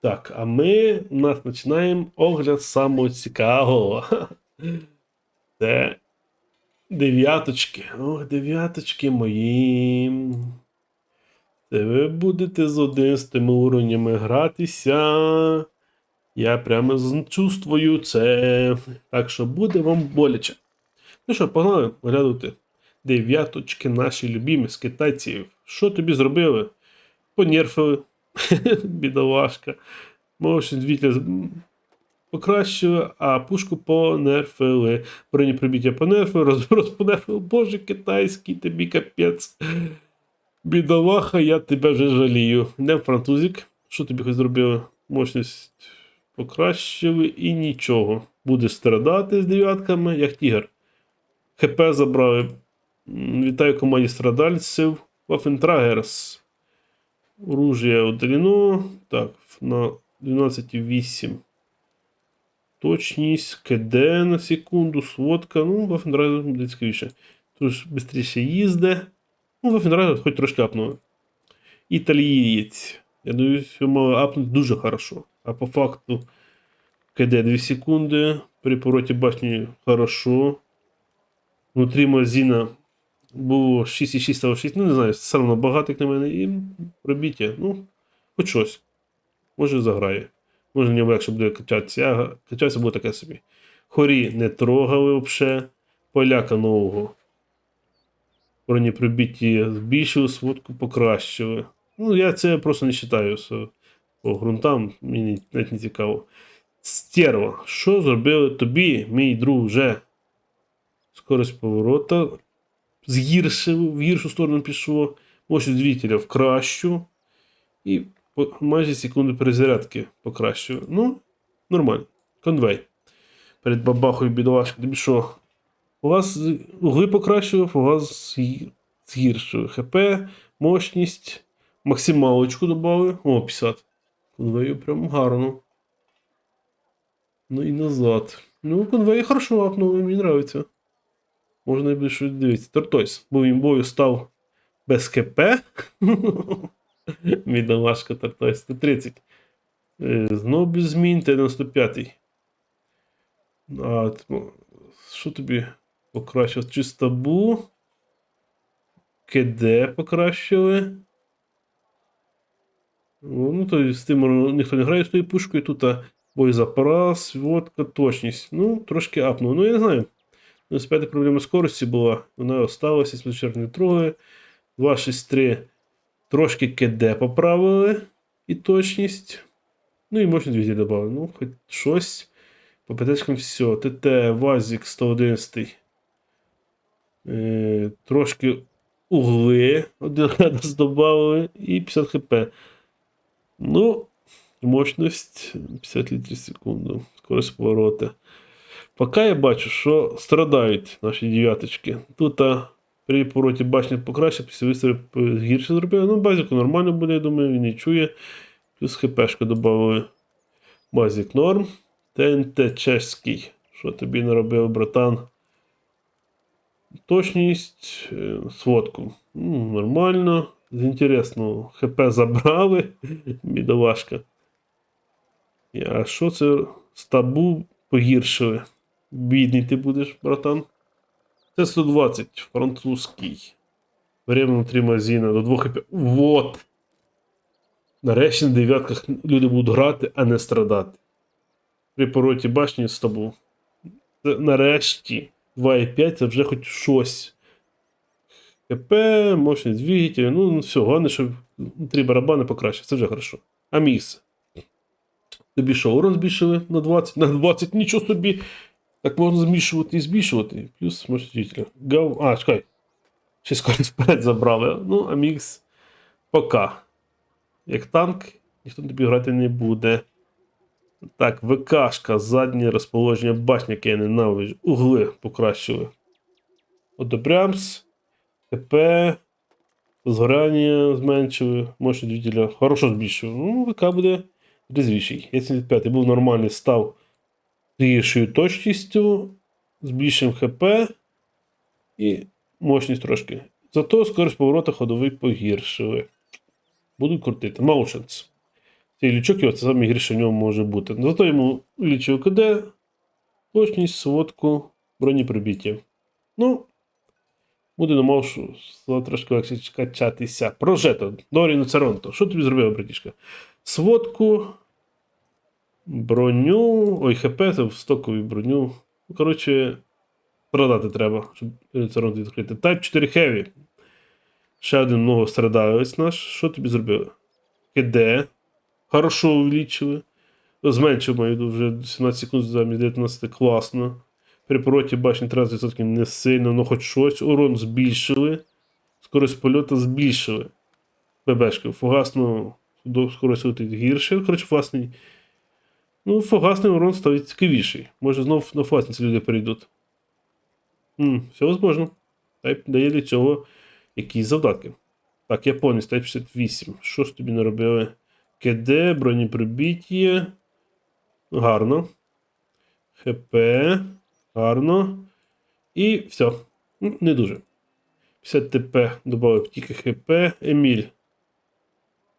Так, а ми у нас починаємо огляд самого цікавого. Це дев'яточки. Ох, дев'яточки мої. Це ви будете з 11 уровнями гратися. Я прямо чувствую це. Так що буде вам боляче. Ну що, погнали оглядати. Дев'яточки наші любімі з китайців. Що тобі зробили? Понерфили. Бідолашка. Може, двітя покращили, а пушку понерфили. Броні прибіття понерфили, розброс понерфили. Боже, китайський тобі капець. Бідолаха, я тебе вже жалію. Не французик. Що тобі хоч зробили? Мощність покращили і нічого. Будеш страдати з дев'ятками, як тігр. ХП забрали. Вітаю команді страдальців. Waffentragers. Оружие удалено. Так, на 12,8. Точність, КД на секунду, сводка. Ну, Waffentragers буде цікавіше. Тут швидше їзде. Ну, Waffentragers хоч трошки апнули. Італієць. Я думаю, що мало апнути дуже хорошо. А по факту КД 2 секунди. При повороті башні хорошо. Внутрі магазина було 6,6 стало 6. Ну, не знаю, все одно багато як на мене. І робіть. Ну, хоч щось. Може заграє. Може, не легше буде качатися. Качатися буде таке собі. Хорі не трогали взагалі. Поляка нового. Бронепробітті збільшили, сводку покращили. Ну, я це просто не вважаю. По ґрунтам мені навіть не цікаво. Стерва, що зробили тобі, мій друже? Скорость поворота згіршив, в гіршу сторону пішло. Мощність двигателя в кращу. І майже секунду перезарядки покращую. Ну, нормально. Конвей. Перед бабахою бідолашки. Тобі що? У вас угли покращував, у вас згі- згіршив. ХП, мощність, максималочку додали. О, 50. Конвею прям гарно. Ну і назад. Ну, конвей хорошо апнули, мені нравиться. Можна і більше дивитися. Тортойс. Бо він бою став без КП. Бідолашка Тортойс. 130. Е, Знов без змін, Т-95. А, що тобі покращив? Чистабу. КД покращили. Ну, то з тим ніхто не грає з тою пушкою. Тут а, боєзапас, водка, точність. Ну, трошки апнув. Ну, я не знаю. Ну, п'яти проблема скорості була. Вона осталася, спочатку не трогає. 263 трошки КД поправили і точність. Ну і можна дві додали. Ну, хоч щось. По ПТшкам все. ТТ, ВАЗік 111. Е, трошки угли один раз додали і 50 хп. Ну, мощність 50 літрів секунду. Скорость поворота. Поки я бачу, що страдають наші дев'яточки. Тут а, при повороті башні покраще, після вистрілу гірше зробили. Ну, базіку нормально буде, я думаю, він не чує. Плюс хпшку додали. Базік норм. ТНТ чеський. Що тобі наробив, братан? Точність, е, сводку. Ну, нормально. З інтересного, ХП забрали. Бідолашка. А що це з табу погіршили? Бідний ти будеш, братан. Це 120, французький. Время внутрі магазина до 2 хп. Вот! Нарешті на дев'ятках люди будуть грати, а не страдати. При повороті башні з. Це Нарешті 2,5 це вже хоч щось. КП, мощність двигателя, ну все, головне, щоб три барабани покраще, це вже хорошо. А мікс. Тобі що, урон збільшили на 20? На 20, нічого собі. Так можна змішувати і збільшувати. Плюс двигателя. Гав. А, чекай. Ще скорість вперед забрали. Ну, а мікс пока. Як танк, ніхто тобі грати не буде. Так, ВКшка, заднє розположення башні, яке я ненавиджу. Угли покращили. Одобрямс. ТП. Згоряння зменшили. Може двигателя. Хорошо збільшили. Ну, ВК буде резвіший. Я 75 був нормальний, став гіршою точністю, збільшим ХП і мощність трошки. Зато скорість поворота ходовий погіршили. Будуть крутити. Motions. Цей лючок його це саме гірше в ньому може бути. Зато йому увеличив КД, точність, сводку, бронепробиття. Ну, буде думав, що трошки легше качатися. Прожето, Доріно Царонто. Що тобі зробив, братішка? Сводку, броню. Ой, ХП, це в стокові броню. Ну, коротше, продати треба, щоб Царонто відкрити. Type 4 Heavy. Ще один многострадалець наш. Що тобі зробили? КД. Хорошо увеличили. Зменшив маю вже 17 секунд замість 19 класно. При повороті башні 30% не сильно, але хоч щось. Урон збільшили. Скорость польоту збільшили. ББшка. Фугасно до скорость летить гірше. Коротше, власний. Ну, фугасний урон став цікавіший. Може знов на фугасниці люди перейдуть. М, все возможно. Тайп дає для цього якісь завдатки. Так, японець, Type 68. Що ж тобі наробили? КД, бронепробиття. Гарно. ХП. Гарно. І все. Не дуже. 50 ТП додав тільки ХП. Еміль.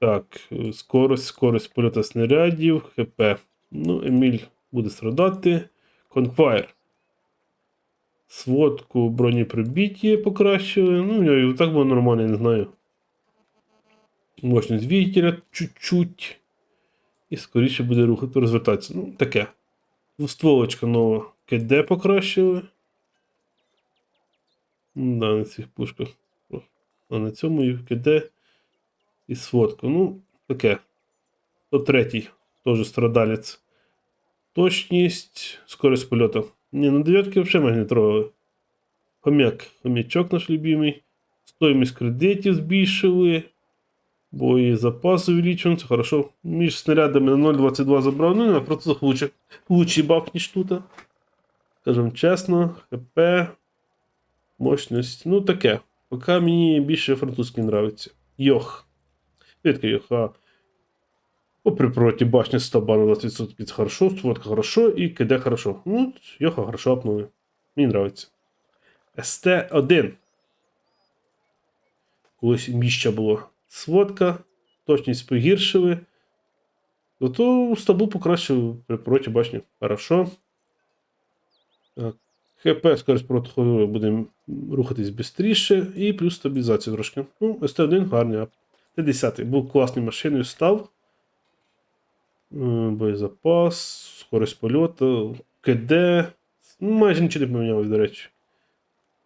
Так, е, скорость, скорость польоту снарядів, ХП. Ну, Еміль буде страдати. Конквайр. Сводку бронепробиття покращили. Ну, в нього і так було нормально, я не знаю. Мощність двигателя чуть-чуть. І скоріше буде рухати, розвертатися. Ну, таке. Стволочка нова. КД покращили. Да, на цих пушках. А на цьому і КД і сводка. Ну, таке. То третій. Теж страдалець. Точність, скорость польоту. Ні, ну дев'ятки взагалі мене не трогали. Хомяк, хомячок наш любимий. Стоїмість кредитів збільшили. Боєзапас увеличен, це хорошо. Між снарядами на 0.22 забрав. Ну, на процесах лучше. Лучший баф, ніж тут. Скажем чесно, ХП, мощність. Ну таке. Поки мені більше французький нравиться. Йох. Відки йох, а. По припроті башня 100 бана 20% це хорошо, сводка хорошо і КД хорошо. Ну, йоха хорошо апнули. Мені нравиться. СТ1. Колись міща було. Сводка, точність погіршили. Зато стабу покращив при проті башні. Хорошо. ХП скорость проти буде рухатись швидше. І плюс стабілізація трошки. Ну, СТ1 гарний ап. Т10 був класною машиною, став. Е, Боєзапас, скорость польоту, КД. Ну, майже нічого не помінялось, до речі.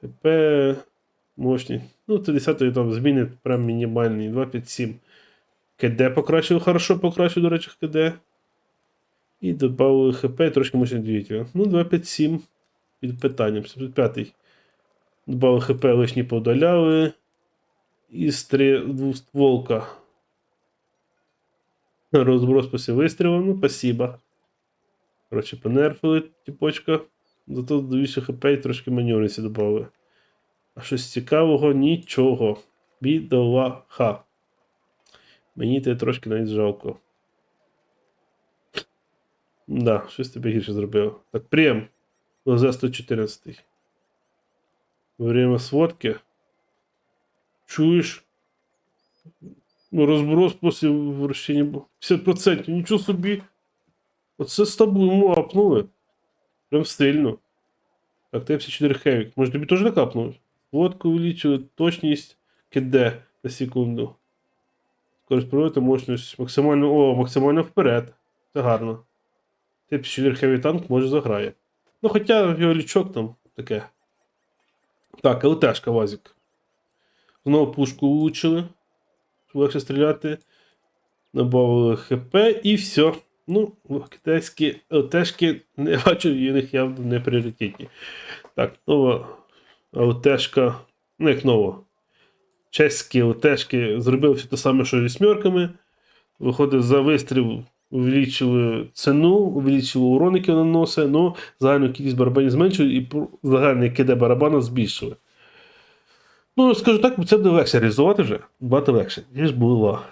ХП, мощні. Ну, Т10 там зміни прям мінімальні. 257. КД покращив, хорошо покращив, до речі, КД. І додали ХП і трошки мощний двигателя. Ну, 257 під питанням. 75-й. Додали ХП лишні подаляли. І стрі... двустволка. Розброс після вистрілу, ну, спасибо. Коротше, понерфили тіпочка. Зато більше ХП і трошки маневренці додали. А щось цікавого нічого. Бідолаха. Мені те трошки навіть жалко. Да, щось тебе гірше зробило. Так, прям. ЛЗ 114. Время сводки. Чуєш? Ну, розброс після вращення був 50%. Нічого собі. Оце з тобою йому апнули. Прям стильно. Так, Т-54 Хевік. Може тобі теж так апнули? Сводку увеличили, точність КД на секунду. Скорость проводити мощність максимально. О, максимально вперед. Це гарно. Т-54 Heavy танк може заграє. Ну, хоча його лічок там таке. Так, ЛТшка Вазик. Знову пушку влучили. Щоб легше стріляти. Добавили ХП і все. Ну, китайські ЛТшки не бачу, них явно не пріоритетні. Так, нова ЛТшка. Ну, як нова. Чеські ЛТшки зробили все те саме, що вісьмерками. Виходить, за вистріл увеличили ціну, увеличили урон, який наносить, але загальну кількість барабанів зменшили і загальний КД барабану збільшили. Ну, скажу так, це буде легше реалізувати вже. Багато легше, ніж було.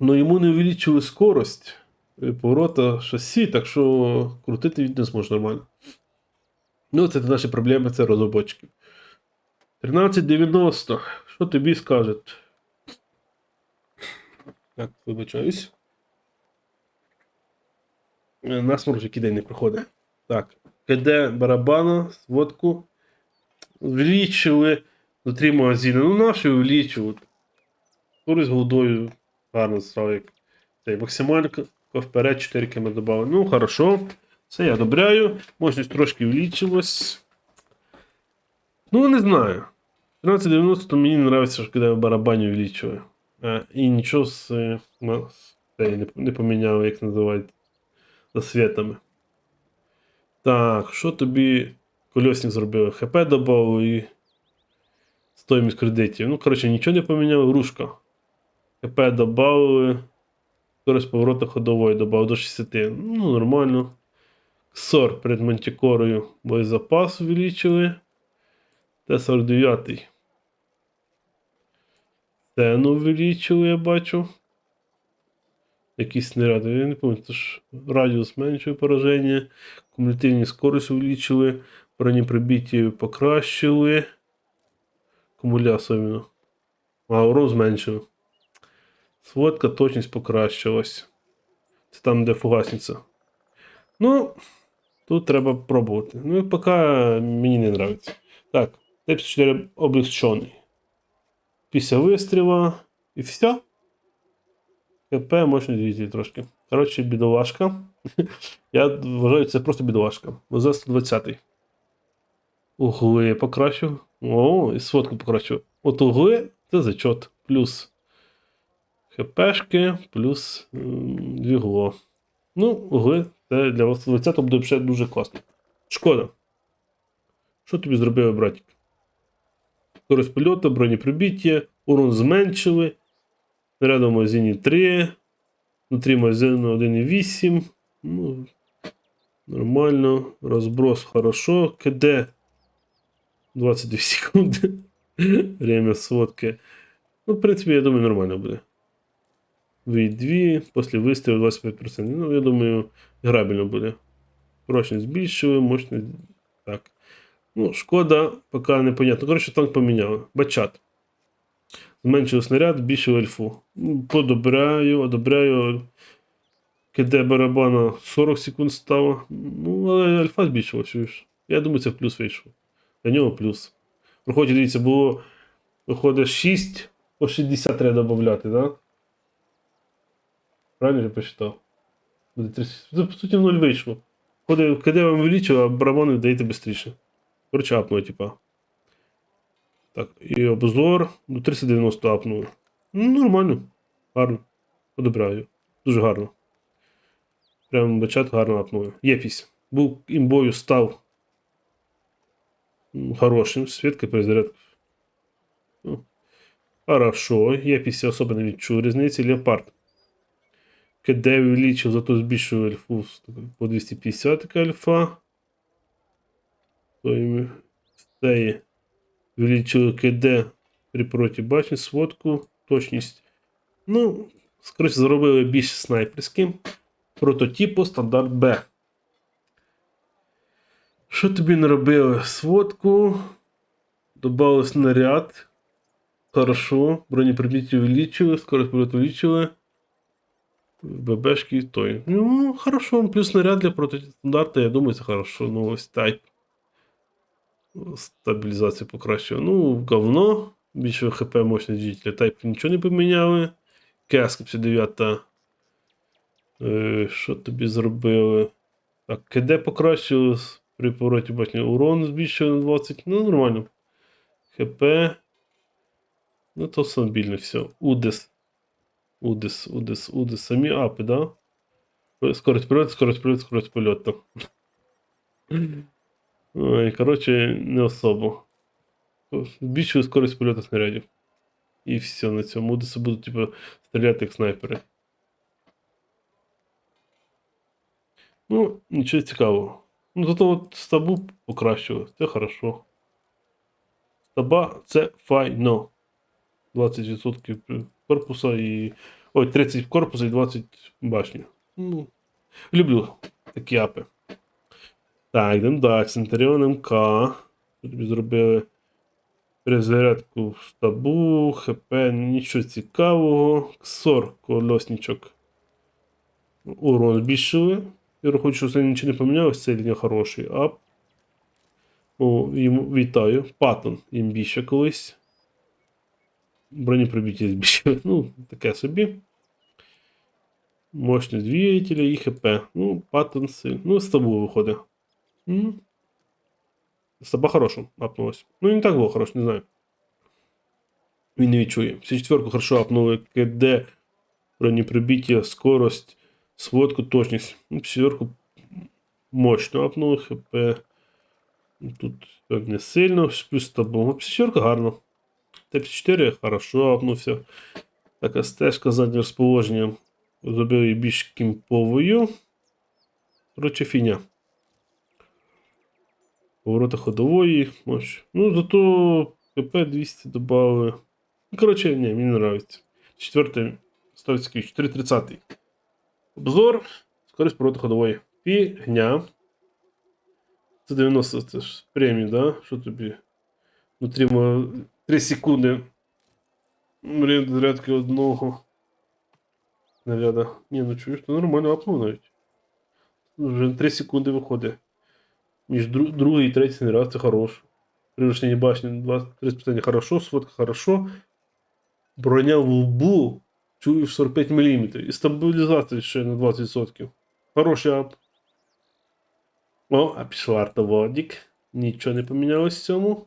Ну йому не увеличили скорость е, поворота шасі, так що крутити він не зможе нормально. Ну, це наші проблеми, це розробочки. 1390. Що тобі скажуть? Так, вибачаюсь. Е, Насморк який день не проходить. Так. КД барабана, сводку. Увеличили до 3 магазини. Ну, наші увеличують. Скорость голодою гарно стало як цей максималька вперед 4 км додали. Ну, хорошо. Це я одобряю. Мощність трошки увеличилась. Ну, не знаю. 1390 мені не нравится, що коли в барабані увеличиваю. А, і нічого з, е, ну, не, не поміняли, як називають, за світами. Так, що тобі колесник зробив? ХП додав і стоїмість кредитів. Ну, коротше, нічого не поміняв, рушка. ХП додали. Скорость поворота ходової додав до 60. Ну, нормально. Ксор перед мантикорою боєзапас увеличили. Т-49. Цену увеличили, я бачу. Якісь снаряди, я не пам'ятаю, радіус зменшує пораження, кумулятивні скорість увеличили, бронепробиття покращили. Кумуля особливо. А урон зменшили. Сводка, точність покращилась. Це там, де фугасниця. Ну, тут треба пробувати. Ну і поки мені не подобається. Так, Т-54 облегчений. Після вистріла і все. КП можна двигатель трошки. Коротше, бідолашка. Я вважаю, це просто бідолашка. за 120 Угли покращив. О, і сводку покращив. От угли це зачот. Плюс ХПшки, плюс двігло. Ну, угли це для вас 120 буде ще дуже класно. Шкода. Що тобі зробили, братик? Скорость польоту, бронепробиття, урон зменшили. Снаряду в магазині 3. Внутрі магазину 1,8. Ну, нормально. Розброс хорошо. КД 22 секунди. Время сводки. Ну, в принципі, я думаю, нормально буде. V2, після вистрілу 25%. Ну, я думаю, грабельно буде. Прочність збільшили, мощність. Так. Ну, шкода, поки непонятно. Коротше, танк поміняли. Бачат. Зменшив снаряд, збільшив альфу. Ну, Подобряю, одобряю. КД барабана 40 секунд стало. Ну, але альфа збільшила, чуєш. Я думаю, це в плюс вийшов. Для нього плюс. Виходить, дивіться, було виходить 6 по 60 треба додати. Да? Правильно я посчитав? Буде 30. Це, по суті, в 0 вийшло. Ходить, КД вам вилічив, а барабани даєте швидше. Короче, апнуло, типа. Так, і обзор. Ну, 390 апнуло. Ну, нормально. Гарно. Подобраю. Дуже гарно. Прям бачат гарно апнуло. Єпісь. Був імбою став хорошим. Свідка перезарядка. Ну, Хорошо. Я особо не відчув різниці. Леопард. КД увеличив, зато збільшив альфу по 250 така альфа. Стеї увеличили КД при проті бачить сводку, точність. Ну, скоріше зробили більш снайперським. Прототипу стандарт Б. Що тобі не робили? Сводку. Добавили снаряд. Хорошо. Бронепробиття увеличили, скорость польоту увеличили. ББшки той. Ну, хорошо, плюс снаряд для протостандарта, я думаю, це хорошо. Ну, ось тайп. Стабілізацію покращує. Ну, говно. Більше ХП мощність двигателя. Тайп нічого не поміняли. Каска 59. Е, що тобі зробили? Так, КД покращилось. При повороті бачення урон збільшили на 20. Ну, нормально. ХП. Ну, то стабільно все. Удес. Удес, Удес, Удес. Самі апи, да? Скорость польоту, скорость польоту, скорость польоту. Ой, коротше, не особо. Збільшую скорость польоту снарядів. І все на цьому. Удеси будуть, типу, стріляти як снайпери. Ну, нічого цікавого. Ну, зато от стабу покращили. Це хорошо. Стаба це файно. 20% корпуса і. Ой, 30 корпуса і 20 башні. Ну, люблю такі апи. Так, йдемо далі. Центуріон МК. Тобі зробили? Перезарядку в стабу, ХП, нічого цікавого. Ксор, колосничок. Урон збільшили. Я рахую, що це нічого не помінялось, цей лінія хороший. Ап. О, йому вітаю. Паттон їм більше колись. Бронепробиття збільшили. Ну, таке собі. Мощність двигателя і ХП. Ну, паттон сильний. Ну, з тобою виходить. М. Стаба хорошо апнулась. Ну, не так було хорошо, не знаю. Він не відчує. Всі четверку хорошо апнули. КД, бронепробиття, скорость, сводку, точність. Ну, четверку мощно апнули. ХП. Тут так, не сильно. Плюс табу. Ну, четверка гарно. Т-54 хорошо апнувся. Така стежка заднє розположення. Зробив її більш кімповою. Коротше, фіня. Поворота ходової. Мощ. Ну, зато КП 200 додали. Ну, коротше, ні, мені не нравиться. Четвертий ставиться 430. Обзор. Скорість поворота ходової. Фігня. Це 90 це ж премії, да? Що тобі? Внутрі 3 секунди. Время зарядки одного. Наряда. Ні, ну чуєш, то нормально апнув навіть. Вже 3 секунди виходить. Між дру- другий і третій снаряд це хорош. Превращення башні 20-30% хорошо, сводка хорошо. Броня в лбу чую 45 мм. І стабілізація ще на 20%. Хороший ап. О, а пішла артоводік. Нічого не помінялось в цьому.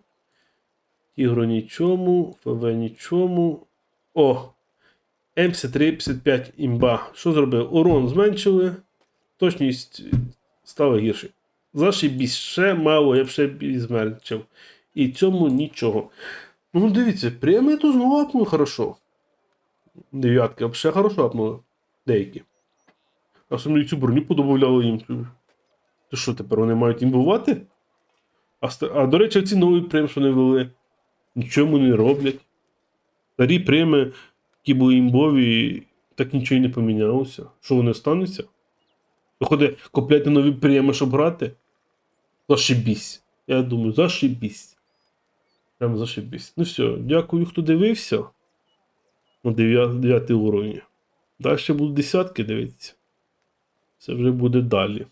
Тігро нічому, ФВ нічому. О! М53-55 імба. Що зробив? Урон зменшили, точність стала гірше. Зашибісь, ще мало, я б ще зменшив. І цьому нічого. Ну, дивіться, премія то знову апнули хорошо. Дев'ятки, а ще хорошо апнули. Деякі. А сумні цю броню подобавляли їм. То що тепер вони мають імбувати? А, а до речі, ці нові прем, що вони ввели, нічому не роблять. Старі преми, які були імбові, так нічого і не помінялося. Що вони стануться? Виходить, купляйте нові преми, щоб грати? Зашибісь. Я думаю, зашибісь. Прям зашибісь. Ну все, дякую, хто дивився. На 9 уровні. Далі будуть десятки дивитися. Це вже буде далі.